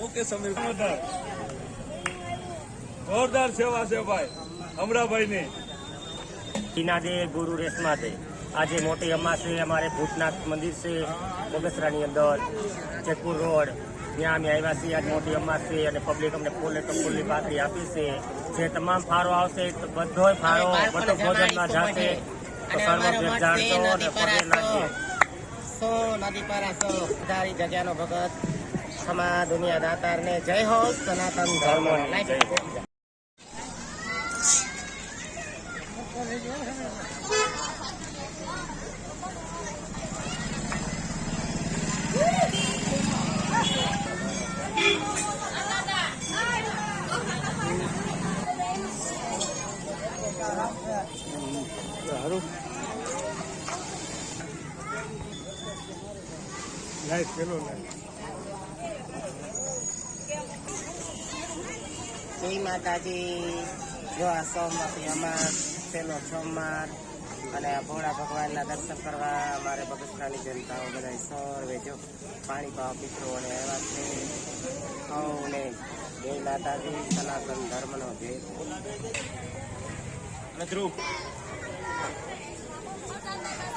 Okay Sameer. જોરદાર જોરદાર સેવા છે ભાઈ અમરાભાઈ ની ટીનાદે ગુરુ રેશમાદે આજે મોટી અમા છે અમારે ભૂતનાથ મંદિર છે બગસરાની અંદર જેતપુર રોડ. ત્યાં અમે આવ્યા છીએ આજે મોટી અમા છે અને પબ્લિક અમને ફૂલે તો ફૂલની ભાખરી આપી છે. જે તમામ ફાળો આવશે તો બધો ફાળો બધો ભોજનમાં જશે. તો સર્વ જાણતો અને પગે લાગીએ સો નદી પર આસો ધારી જગ્યાનો ભગત સમા દુનિયા દાતાર ને જય હો સનાતન ધર્મ ધર્મની પેલો જય માતાજી. જો આ સોમવારથી અમાર પેલો સોમવાર. અને આ ભોળા ભગવાનના દર્શન કરવા અમારે બગસરાની જનતાઓ બધા સર્વે જો પાણી પાવા મિત્રો અને એવા છે. સૌને જય માતાજી સનાતન ધર્મનો જય.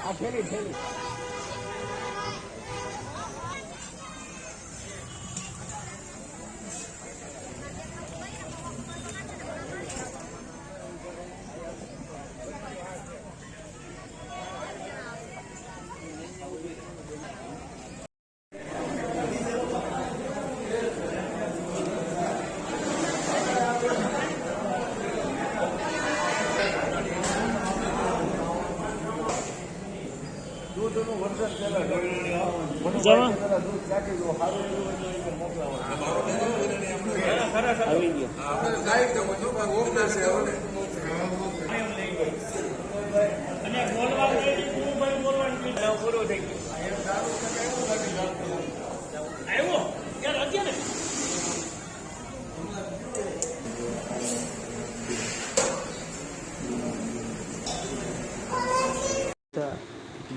આ ફેરી ફેરી. તથા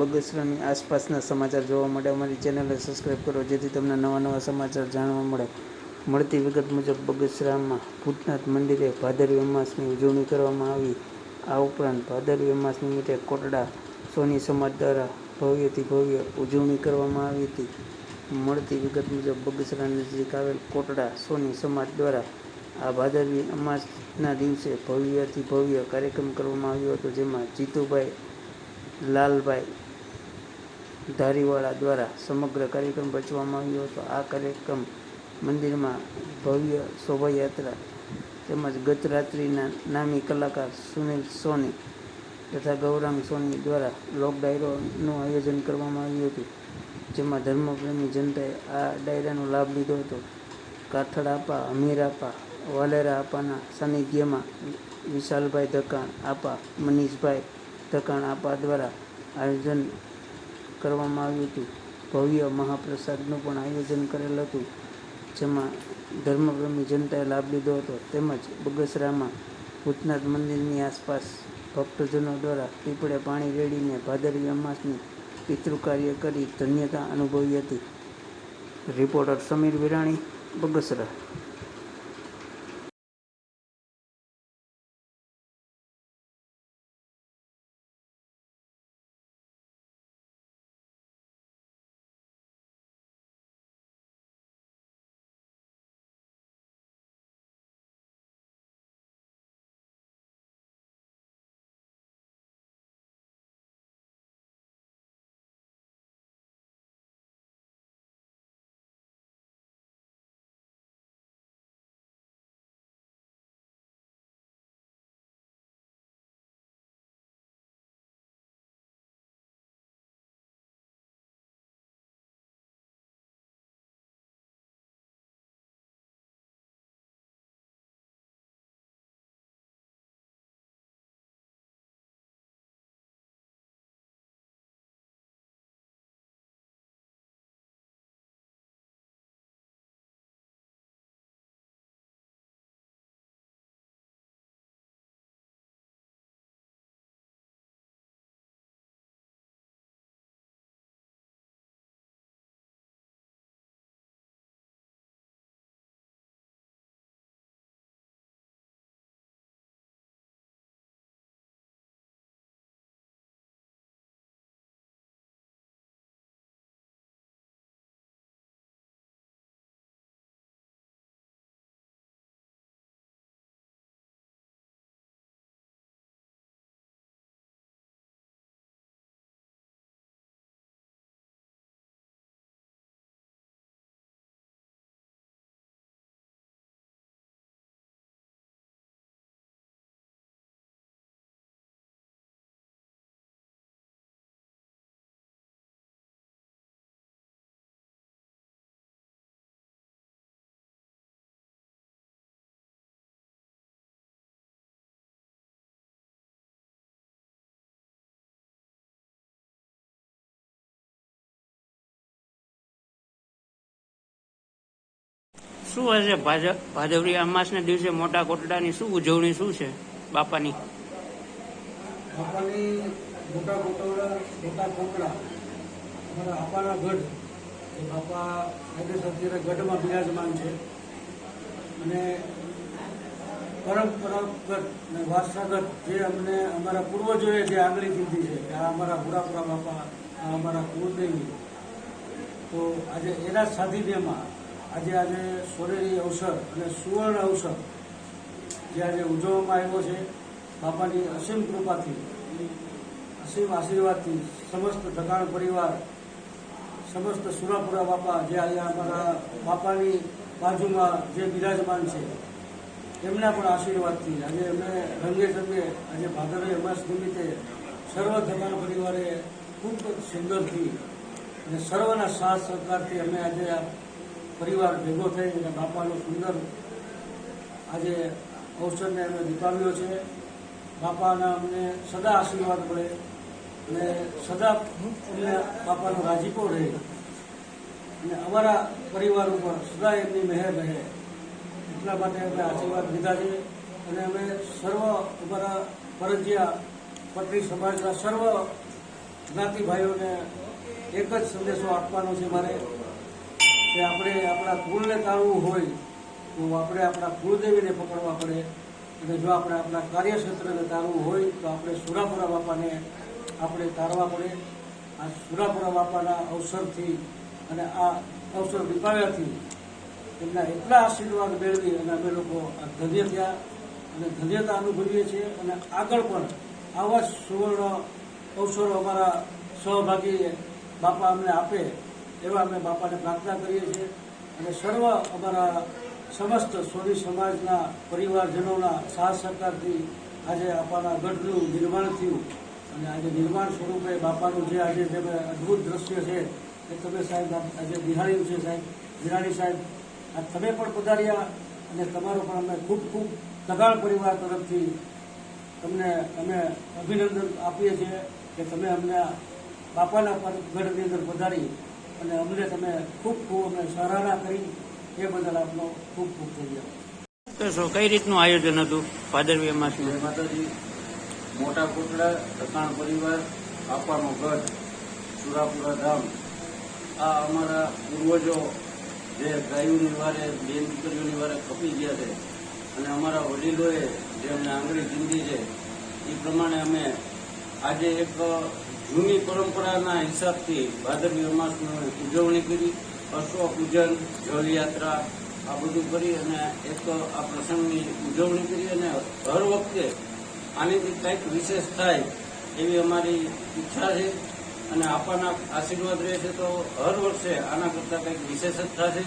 બગસરાની આસપાસના સમાચાર જોવા માટે અમારી ચેનલને સબસ્ક્રાઈબ કરો, જેથી તમને નવા નવા સમાચાર જાણવા મળે. મળતી વિગત મુજબ, બગસરામાં ભૂતનાથ મંદિરે ભાદરવી અમાસની ઉજવણી કરવામાં આવી. આ ઉપરાંત ભાદરવી અમાસ નિમિત્તે કોટડા સોની સમાજ દ્વારા ભવ્યથી ભવ્ય ઉજવણી કરવામાં આવી હતી. મળતી વિગત મુજબ, બગસરા નજીક આવેલ કોટડા સોની સમાજ દ્વારા આ ભાદરવી અમાસના દિવસે ભવ્યથી ભવ્ય કાર્યક્રમ કરવામાં આવ્યો હતો, જેમાં જીતુભાઈ, લાલભાઈ ધારીવાળા દ્વારા સમગ્ર કાર્યક્રમ રચવામાં આવ્યો હતો. આ કાર્યક્રમ મંદિરમાં ભવ્ય શોભાયાત્રા તેમજ ગત રાત્રિના નામી કલાકાર સુનિલ સોની તથા ગૌરાંગ સોની દ્વારા લોક ડાયરોનું આયોજન કરવામાં આવ્યું હતું, જેમાં ધર્મપ્રેમી જનતાએ આ ડાયરાનો લાભ લીધો હતો. કાથડ આપા હમીર આપા, વાલેરા આપાના સાનિધ્યમાં વિશાલભાઈ ધકાણ આપા, મનીષભાઈ ધકાણ આપા દ્વારા આયોજન કરવામાં આવ્યું હતું. ભવ્ય મહાપ્રસાદનું પણ આયોજન કરેલ હતું, જેમાં ધર્મપ્રેમી જનતાએ લાભ લીધો હતો. તેમજ બગસરામાં ભૂતનાથ મંદિરની આસપાસ ભક્તજનો દ્વારા પીપળે પાણી રેડીને ભાદરવી અમાસની પિતૃકાર્ય કરી ધન્યતા અનુભવી હતી. રિપોર્ટર સમીર વિરાણી, બગસરા. શું હશે? ભાદરવી અમાસના દિવસે મોટા કોટડાની શું ઉજવણી શું છે બાપાની? બાપાની મોટા કોટડા મોટા કોટડા અમારા આપાના ગઢ. એ બાપા અત્યારે ગઢમાં બિરાજમાન છે. અને પરંપરાગત અને વારસાગત જે અમને અમારા પૂર્વજોએ જે આંગળી કીધી છે કે આ અમારા પુરાપુરા બાપા, આ અમારા કુળદેવી. તો આજે એના સાધિધ્યમાં આજે આજે સોનેરી અવસર અને સુવર્ણ અવસર જે આજે ઉજવવામાં આવ્યો છે, બાપાની અસીમ કૃપાથી અસીમ આશીર્વાદથી સમસ્ત ધકાણ પરિવાર, સમસ્ત સુરાપુરા બાપા જે અહીંયા અમારા બાપાની બાજુમાં જે બિરાજમાન છે, એમના પણ આશીર્વાદથી આજે અમે રંગે ચંગે આજે ભાદરવી અમાસ નિમિત્તે સર્વ ધકાણ પરિવારે ખૂબ સુંદરથી અને સર્વના સાથ સહકારથી અમે આજે પરિવાર ભેગો થઈ અને બાપાનો સુંદર આજે અવસરને અમે દીપાવ્યો છે. બાપાના અમને સદા આશીર્વાદ મળે અને સદા અમને બાપાનો રાજીપો રહે. અને અમારા પરિવાર ઉપર સદા એમની મહેર રહે. એટલા માટે અમે આશીર્વાદ લીધા છે અને અમે સર્વ અમારા ફરજિયા પટરી સમાજના સર્વ જ્ઞાતિ ભાઈઓને એક જ સંદેશો આપવાનો છે મારે. કે આપણે આપણા કુળને તાળવું હોય, તો આપણે આપણા કુળદેવીને પકડવા પડે. અને જો આપણે આપણા કાર્યક્ષેત્રને તારવું હોય, તો આપણે સુરાપુરા બાપાને આપણે તારવા પડે. આ સુરાપુરા બાપાના અવસરથી અને આ અવસર દીપાવ્યાથી એમના એટલા આશીર્વાદ મેળવી અને અમે લોકો આ ધન્ય થયા. અને ધન્યતા અનુભવીએ છીએ અને આગળ પણ આવા સુવર્ણ અવસરો અમારા સહભાગી બાપા અમને આપે. એવા અમે બાપાને પ્રાર્થના કરીએ છીએ અને સર્વ અમારા સમસ્ત સોની સમાજના પરિવારજનોના સાથ સહકારથી આજે આપણા ગઢનું નિર્માણ થયું અને આજે નિર્માણ સ્વરૂપે બાપાનું જે આજે જે અદ્ભુત દ્રશ્ય છે એ તમે સાહેબ આજે બિહાડ્યું છે સાહેબ, બિહારી સાહેબ, આ તમે પણ પધાર્યા અને તમારો પણ અમે ખૂબ ખૂબ તગાળ પરિવાર તરફથી તમને અમે અભિનંદન આપીએ છીએ કે તમે અમને બાપાના ગઢની અંદર પધારી અને અમને તમે ખૂબ ખૂબ અમે સરાહના કરી. એ બદલ આપનો ખૂબ ખૂબ ધન્યવાદ. કહેશો કઈ રીતનું આયોજન હતું ભાદરવી અમાસનું માતાજી મોટા કોટડા રકાણ પરિવાર આપવાનો ગઢ સુરાપુરા ધામ આ અમારા પૂર્વજો જે ગાયોની વારે બેન દીકરીઓની વારે ખપી ગયા છે. અને અમારા વડીલોએ જે અમને આંગળી જિંદગી છે એ પ્રમાણે અમે આજે એક જૂની પરંપરાના હિસાબથી ભાદરવી અમાસની ઉજવણી કરી અશ્વ પૂજન જળયાત્રા આ બધું કરી અને એક આ પ્રસંગની ઉજવણી કરી અને હર વખતે આનીથી કંઈક વિશેષ થાય એવી અમારી ઈચ્છા છે અને આપવાના આશીર્વાદ રહેશે તો હર વર્ષે આના કરતાં કંઈક વિશેષ જ થશે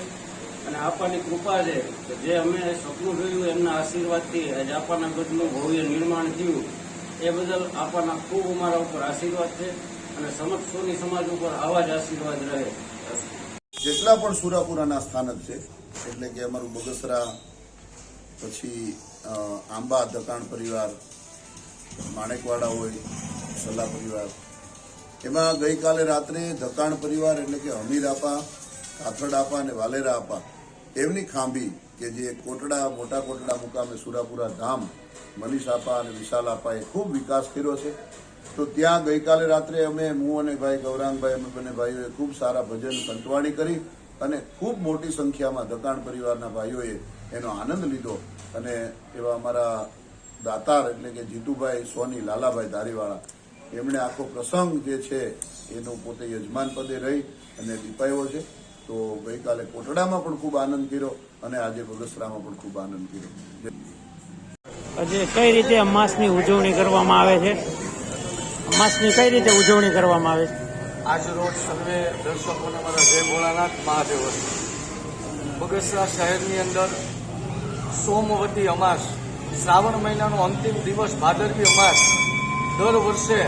અને આપવાની કૃપા છે જે અમે સપનું જોયું એમના આશીર્વાદથી આજે આપવાના ગઢનું ભવ્ય નિર્માણ થયું. એ બદલ આપવાના ખૂબ અમારા ઉપર આશીર્વાદ છે અને સમક્ષ સોની સમાજ ઉપર આવા જ આશીર્વાદ રહે. જેટલા પણ સુરાપુરાના સ્થાનક છે, એટલે કે અમારું બગસરા, પછી આંબા દકાણ પરિવાર, માણેકવાડા હોય સલાહ પરિવાર, એમાં ગઈકાલે રાત્રે દકાણ પરિવાર એટલે કે હમીર આપા, કાથડ આપા અને વાલેરા આપા, એમની ખાંભી કે જે કોટડા, મોટા કોટડા મુકામે સુરાપુરા ધામ મનીષ આપા અને વિશાલાપાએ ખૂબ વિકાસ કર્યો છે. તો ત્યાં ગઈકાલે રાત્રે અમે હું અને ભાઈ ગૌરાંગભાઈ, અમે બંને ભાઈઓએ ખૂબ સારા ભજન સંતવાણી કરી અને ખૂબ મોટી સંખ્યામાં દકાણ પરિવારના ભાઈઓએ એનો આનંદ લીધો. અને એવા અમારા દાતાર એટલે કે જીતુભાઈ, સોની, લાલાભાઈ ધારીવાળા, એમણે આખો પ્રસંગ જે છે એનું પોતે યજમાન પદે રહી અને દીપાયો છે. તો ગઈકાલે કોટડામાં પણ ખૂબ આનંદ કર્યો અને આજે બગસરામાં પણ ખૂબ આનંદ કર્યો. જય કઈ રીતે અમાસની ઉજવણી કરવામાં આવે છે? અમાસની કઈ રીતે ઉજવણી કરવામાં આવે છે? આજ રોજ સર્વે દર્શકોને મારા જય ભોળાનાથ મહાદેવ બગસરા શહેરની અંદર સોમવતી અમાસ, શ્રાવણ મહિનાનો અંતિમ દિવસ, ભાદરવી અમાસ, દર વર્ષે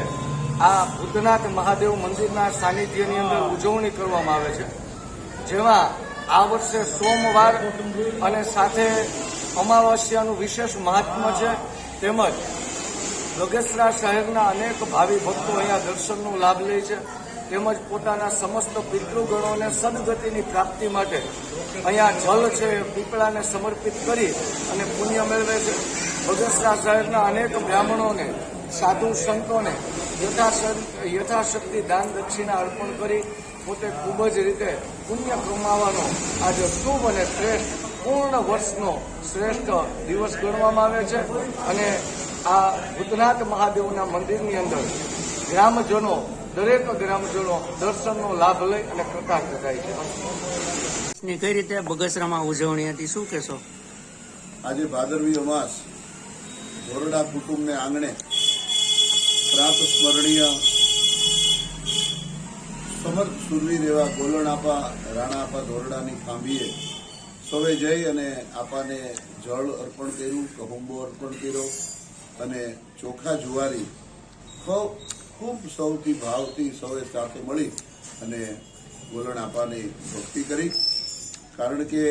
આ ભૂતનાથ મહાદેવ મંદિરના સાનિધ્યની અંદર ઉજવણી કરવામાં આવે છે. જેમાં આ વર્ષે સોમવાર અને સાથે અમાવસ્યાનું વિશેષ મહાત્મ્ય છે. તેમજ બગસરા શહેરના અનેક ભાવિ ભક્તો અહીંયા દર્શનનો લાભ લે છે. તેમજ પોતાના સમસ્ત પિતૃગણોને સદગતિની પ્રાપ્તિ માટે અહીંયા જલ છે પીપળાને સમર્પિત કરી અને પુણ્ય મેળવે છે. બગસરા શહેરના અનેક બ્રાહ્મણોને, સાધુ સંતોને યથાશક્તિ દાન દક્ષિણા અર્પણ કરી પોતે ખૂબ જ રીતે પુણ્ય કમાવાનો આજે શુભ અને શ્રેષ્ઠ પૂર્ણ વર્ષનો શ્રેષ્ઠ દિવસ ગણવામાં આવે છે અને આ ભૂતનાથ મહાદેવના મંદિરની અંદર ગ્રામજનો દરેક ગ્રામજનો દર્શનનો લાભ લઈ અને કરતા કરાય છે. ની કઈ રીતે બગસરામાં ઉજવણી હતી? શું કહેશો? આજે ભાદરવી અમાસ ધોરડા કુટુંબને આંગણે પ્રાત સ્મરણીય સમર્થ સુરવીર એવા ગોલણ આપા રાણા આપા ધોરડાની ખાંભીએ સૌએ જઈ અને આપાને જળ અર્પણ કર્યું કહુંબો અર્પણ કર્યો અને ચોખા જુવારી ખૂબ ખૂબ સૌથી ભાવથી સૌએ સાથે મળી અને વલણ આપાની ભક્તિ કરી. કારણ કે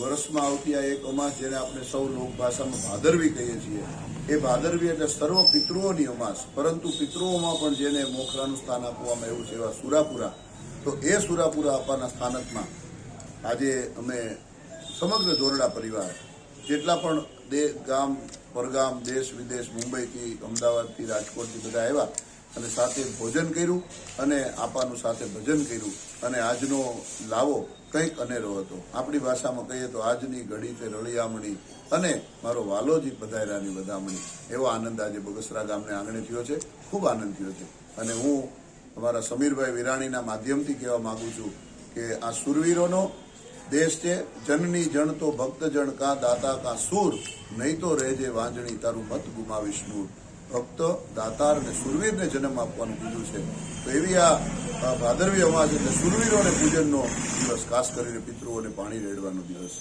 વર્ષમાં આવતી આ એક અમાસ જેને આપણે સૌ લોક ભાષામાં ભાદરવી કહીએ છીએ, એ ભાદરવી એટલે સર્વ પિતૃઓની અમાસ. પરંતુ પિતૃઓમાં પણ જેને મોખરાનું સ્થાન આપવામાં આવ્યું છે એવા સુરાપુરા, તો એ સુરાપુરા આપવાના સ્થાનકમાં આજે અમે સમગ્ર ધોરડા પરિવાર, જેટલા પણ દે, ગામ, પરગામ, દેશ, વિદેશ, મુંબઈથી, અમદાવાદથી, રાજકોટથી બધા આવ્યા અને સાથે ભોજન કર્યું અને આપાનું સાથે ભજન કર્યું અને આજનો લાવો કંઈક અનેરો હતો. આપણી ભાષામાં કહીએ તો આજની ઘડી તે રળિયામણી અને મારો વાલોજી પધાર્યાની વધામણી. એવો આનંદ આજે બગસરા ગામને આંગણે થયો છે. ખૂબ આનંદ થયો છે. અને હું અમારા સમીરભાઈ વિરાણીના માધ્યમથી કહેવા માગું છું કે આ સુરવીરોનો દેશ છે, જનની જણ તો ભક્ત જણ કા દાતા કા સૂર, નહીં તો રહેજે વાંજણી તારું મત ગુમાવીશ નૂર ભક્ત, દાતાર અને સુરવીરને જન્મ આપવાનું કીધું છે. તો એવી આ ભાદરવી અમાસ એટલે સુરવીરોને પૂજનનો દિવસ, ખાસ કરીને પિતૃઓને પાણી રેડવાનો દિવસ.